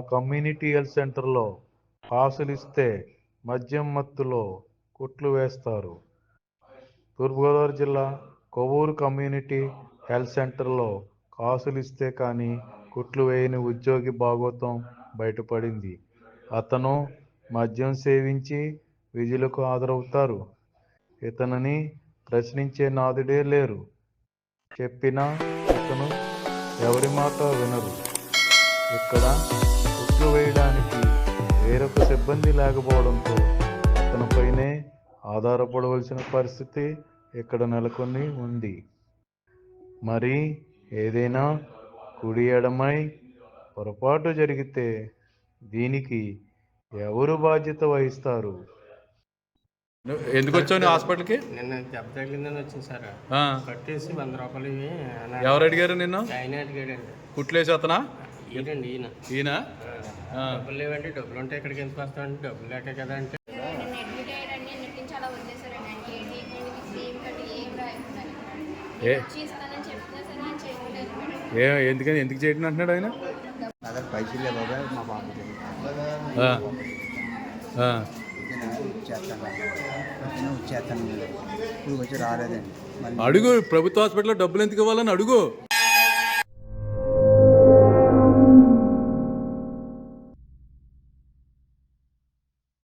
Community health సెంటర్లో పాసులు ఇస్తే మద్యం మత్తులో కుట్లు వేస్తారు. తూర్పుగోదావరి జిల్లా కొవ్వూరు కమ్యూనిటీ హెల్త్ సెంటర్లో కాసులు ఇస్తే కానీ కుట్లు వేయని ఉద్యోగి భాగోతం బయటపడింది. అతను మద్యం సేవించి విధులకు హాజరవుతారు. ఇతనిని ప్రశ్నించే నాదుడే లేరు. చెప్పినా అతను ఎవరి మాట వినరు. ఇక్కడ కుట్లు వేయడానికి వేరొక సిబ్బంది లేకపోవడంతో అతనిపైనే ఆధారపడవలసిన పరిస్థితి ఇక్కడ నెలకొని ఉంది. మరి ఏదైనా కుడి ఎడమై పొరపాటు జరిగితే దీనికి ఎవరు బాధ్యత వహిస్తారు? ఎందుకు వచ్చావు హాస్పిటల్కి? నిన్న దెబ్బ తగిలిందని వచ్చింది సార్. ఆ, కట్టేసి వంద రూపాయలు ఎవరు అడిగారు నిన్ను? ఆయన అడిగాడండి. కుట్లేసి అతనా? ఈయన. డబ్బులు లేవండి డబ్బులు ఉంటే ఇక్కడికి ఎందుకు వస్తామండి డబ్బులు లేక కదా అంటే. ఏం? ఎందుకని ఎందుకు చేయడం అంటున్నాడు ఆయన? నా దగ్గర పైసలు లేవు బాబాయ్ మా వచ్చేస్తాను. ఇప్పుడు వచ్చి రాలేదండి. అడుగు ప్రభుత్వ హాస్పిటల్లో డబ్బులు ఎందుకు ఇవ్వాలని అడుగు.